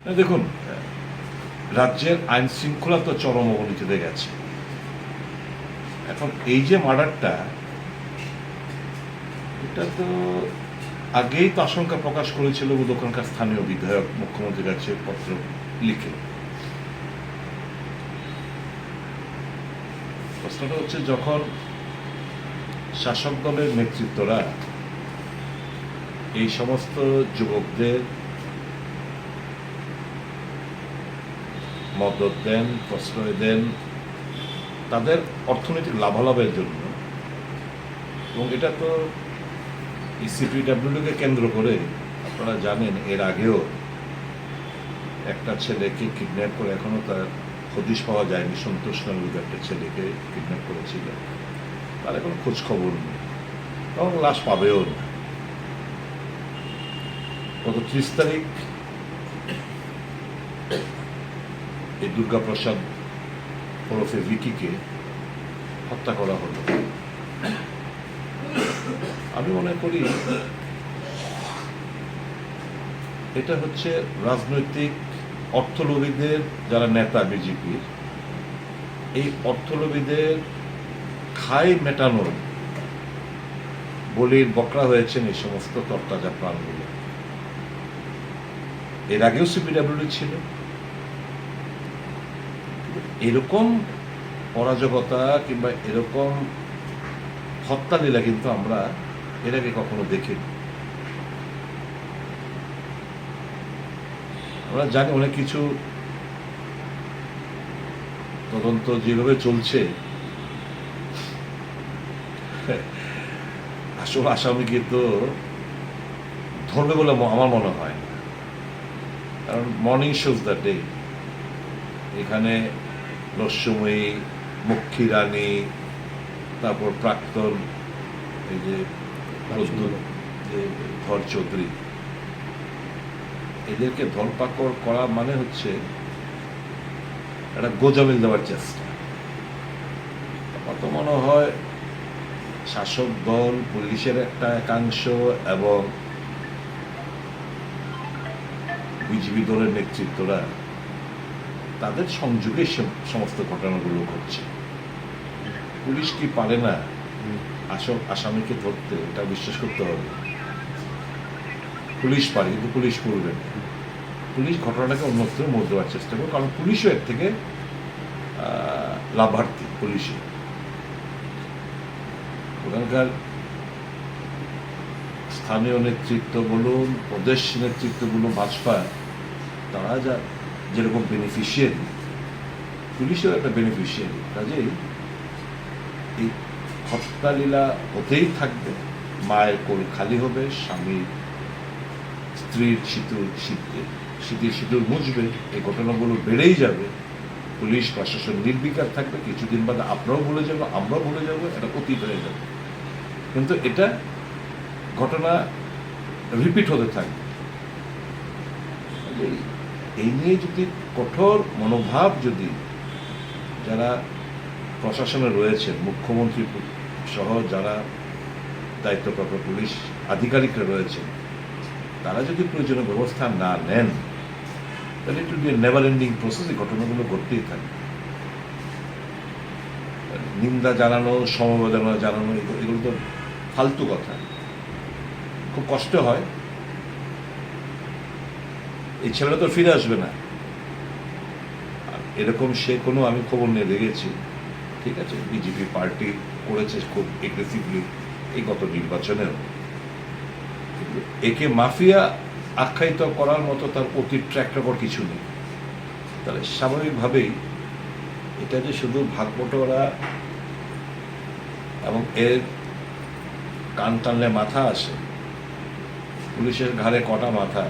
দেখুন, রাজ্যের আইন শৃঙ্খলা তো চরম অবনতিতে গেছে। এখন এই যে মার্ডারটা, এটা তো আগেই তো আশঙ্কা প্রকাশ করেছিল ওখানকার স্থানীয় বিধায়ক মুখ্যমন্ত্রীর কাছে পত্র লিখে। প্রশ্নটা হচ্ছে, যখন শাসক দলের নেতৃত্বরা এই সমস্ত যুবকদের মদত দেন, প্রশ্রয় দেন, তাদের অর্থনৈতিক লাভালাভের জন্য। এবং এটা তো এই সিপিডাব্লিউকে কেন্দ্র করে আপনারা জানেন, এর আগেও একটা ছেলেকে কিডন্যাপ করে এখনও তার হদিশ পাওয়া যায়নি। সন্তোষ নামক একটা ছেলেকে কিডন্যাপ করেছিল। তার এখন খোঁজ খবর নেই। এবং লাশ পাবেও না। গত ত্রিশ তারিখ এই দুর্গাপ্রসাদ ওরফে ভিকিকে হত্যা করা হলো। আমি মনে করি এটা হচ্ছে রাজনৈতিক অর্থলোভীদের যারা নেতা বিজেপির, এই অর্থলোভীদের খাই মেটানোর বলির বকরা হয়েছেন এই সমস্ত তরতাজা প্রাণগুলো। এর আগেও সিপিডাব্লিউ ছিল। এরকম অরাজকতা কিংবা এরকম হত্যা লীলা কিন্তু আমরা এর আগে কখনো দেখিনি। আমরা জানি অনেক কিছু তদন্ত যেভাবে চলছে, আসল আসামি কিন্তু ধরবে বলে আমার মনে হয় কারণ মর্নিং শোজ দ্য ডে এখানে রস্যময়ী মক্ষী রানী তারপর প্রাক্তন এই যে যে ধর চৌধুরী। এদেরকে ধরপাকড় করা মানে হচ্ছে একটা গোজামিল দেওয়ার চেষ্টা। আমার তো মনে হয় শাসক দল পুলিশের একটা একাংশ এবং বিজেপি দলের নেতৃত্বরা তাদের সংযোগে সমস্ত ঘটনাগুলো ঘটছে। পুলিশ কি পারে না আসল আসামিকে ধরতে, এটা বিশ্বাস করতে হবে। পুলিশ পারে, কিন্তু পুলিশ করবে না। পুলিশ ঘটনাটাকে অন্যত্র মোড় দেওয়ার চেষ্টা করে কারণ পুলিশও এর থেকে লাভার্থী পুলিশে। ওখানকার স্থানীয় নেতৃত্ব বলুন, প্রদেশ নেতৃত্ব বলুন, ভাজপা, তারা যা যেরকম বেনিফিশিয়ারি পুলিশেও একটা বেনিফিশিয়ারি কাজেই এই হত্যালীলা হতেই থাকবে। মায়ের কোল খালি হবে স্বামীর স্ত্রীর সিঁদুর শীতে শীতের সিঁদুর মুছবে, এই ঘটনাগুলো বেড়েই যাবে। পুলিশ, প্রশাসন নির্বিকার থাকবে। কিছুদিন বাদে আপনারাও ভুলে যাব, আমরাও ভুলে যাব, এটা অতীত হয়ে যাবে। কিন্তু এটা ঘটনা রিপিট হতে থাকবে। এই নিয়ে যদি কঠোর মনোভাব যদি যারা প্রশাসনে রয়েছেন, মুখ্যমন্ত্রী সহ যারা দায়িত্বপ্রাপ্ত পুলিশ আধিকারিকরা রয়েছেন, তারা যদি প্রয়োজনীয় ব্যবস্থা না নেন, তাহলে বি নেভার এন্ডিং প্রসেস এই ঘটনাগুলো ঘটতেই থাকে নিন্দা জানানো, সমবেদনা জানানো এগুলো তো ফালতু কথা। খুব কষ্ট হয়। এই ছেলেটা তো ফিরে আসবে না। এরকম সে কোনো আমি খবর নিয়ে দেখেছি। ঠিক আছে, বিজেপি পার্টি করেছে খুব এগ্রেসিভলি এই গত নির্বাচনেও। একে মাফিয়া আখ্যায়িত করার মতো তার অতীত ট্র্যাক রেকর্ড কিছু নেই। তাহলে স্বাভাবিকভাবেই এটা যে শুধু ভাগবটোরা এবং এর কান টানলে মাথা আসে, পুলিশের ঘাড়ে কটা মাথা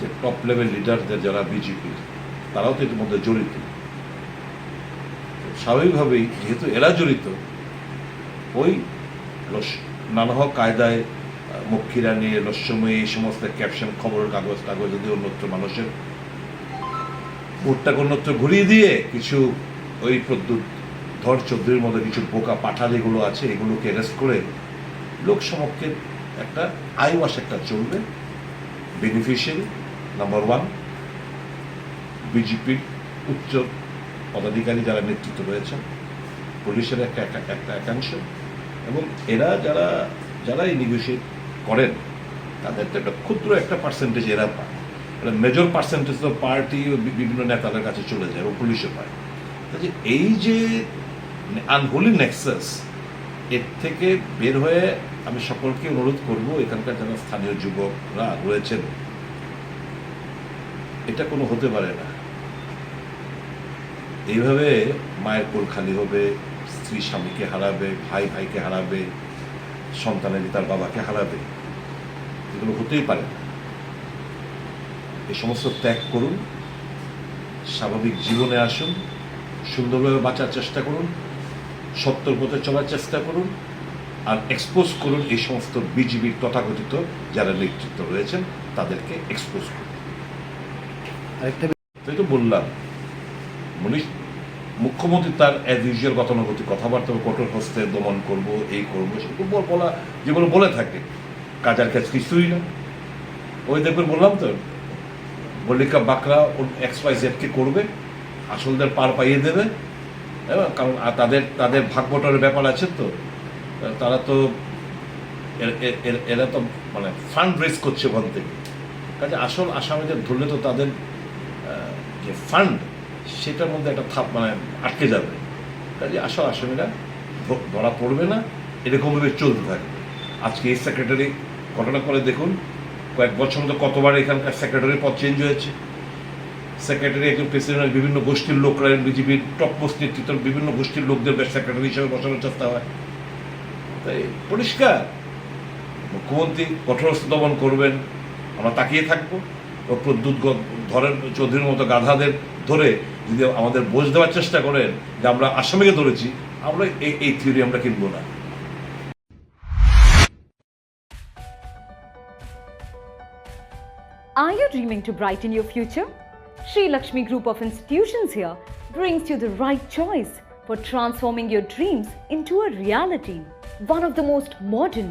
যে টপ লেভেল লিডারদের যারা বিজেপি তারাও তো এর মধ্যে জড়িত। স্বাভাবিকভাবেই যেহেতু এরা জড়িত, ওই লস- নানা হোক কায়দায় মক্ষীরা নিয়ে রহস্যময়ী, এই সমস্ত ক্যাপশন খবরের কাগজ কাগজ যদি অন্যত্র মানুষের ভোটটাকে অন্যত্র ঘুরিয়ে দিয়ে কিছু ওই প্রদ্যুৎ ধর চৌধুরীর মতো কিছু বোকা পাঠা যেগুলো আছে, এগুলোকে অ্যারেস্ট করে লোক সমক্ষে একটা আইওয়াস একটা চলবে বেনিফিশিয়ারি নাম্বার ওয়ান বিজেপির উচ্চ পদাধিকারী যারা নেতৃত্ব রয়েছেন, পুলিশের একটা একটা একাংশ, এবং এরা যারা যারা এই নেগোসিয়েট করেন, তাদের তো একটা ক্ষুদ্র একটা পার্সেন্টেজ এরা পায়। মেজর পার্সেন্টেজ তো পার্টি বিভিন্ন নেতাদের কাছে চলে যায়, এবং পুলিশও পায়। কাজে এই যে আনহোলি নেক্সাস এর থেকে বের হয়ে আমি সকলকে অনুরোধ করব, এখানকার যারা স্থানীয় যুবকরা রয়েছেন এটা কোনো হতে পারে না। এইভাবে মায়ের কোল খালি হবে, স্ত্রী স্বামীকে হারাবে, ভাই ভাইকে হারাবে, সন্তানের তার বাবাকে হারাবে, এগুলো হতেই পারে না। এই সমস্ত ত্যাগ করুন, স্বাভাবিক জীবনে আসুন, সুন্দরভাবে বাঁচার চেষ্টা করুন, সত্যর পথে চলার চেষ্টা করুন, আর এক্সপোজ করুন এই সমস্ত বিজিবির তথাকথিত যারা নেতৃত্ব রয়েছেন, তাদেরকে এক্সপোজ করুন। আরেকটা তাই তো বললাম। মনীষ, মুখ্যমন্ত্রী তার অ্যাজ ইউজুয়াল গতানুগতিক কথাবার্তা কঠোর হস্তে দমন করব, এই করব সেগুলো বলা যেগুলো বলে থাকে কাজার কাজ কিছুই না। ওই দেখবেন বললাম তো, মল্লিকা বাকরা এক্স ওয়াই জেডকে করবে, আসলদের পার পাইয়ে দেবে কারণ, আর তাদের তাদের ভাগ বটরের ব্যাপার আছে তো। তারা তো এরা তো মানে ফান্ড রেজ করছে ওখান থেকে। কাজে আসল আসামিদের ধরলে তো তাদের যে ফান্ড সেটার মধ্যে একটা থাপ মানে আটকে যাবে। কাজে আসল আসামিরা ধরা পড়বে না, এরকমভাবে চলতে থাকবে। আজকে এই সেক্রেটারি ঘটনা করে দেখুন, কয়েক বছর মধ্যে কতবার এখানকার সেক্রেটারি পদ চেঞ্জ হয়েছে। সেক্রেটারি একজন প্রেসিডেন্টের বিভিন্ন গোষ্ঠীর লোকরা, বিজেপির টপ মোস্ট নেতৃত্বের বিভিন্ন গোষ্ঠীর লোকদের সেক্রেটারি হিসেবে বসানোর চেষ্টা হয়। তাই পরিষ্কার, মুখ্যমন্ত্রী কঠোরস্থ দমন করবেন, আমরা তাকিয়ে থাকব। প্রদ্যুৎ ধরেন চৌধুরীর মতো গাধাদের ধরে যদি আমাদের বোঝ দেওয়ার চেষ্টা করেন যে আমরা আসামিকে ধরেছি আমরা এই এই থিওরি আমরা কিনবো না Are you dreaming to brighten your future? Sri Lakshmi Group of Institutions here brings you the right choice for transforming your dreams into a reality. One of the most modern,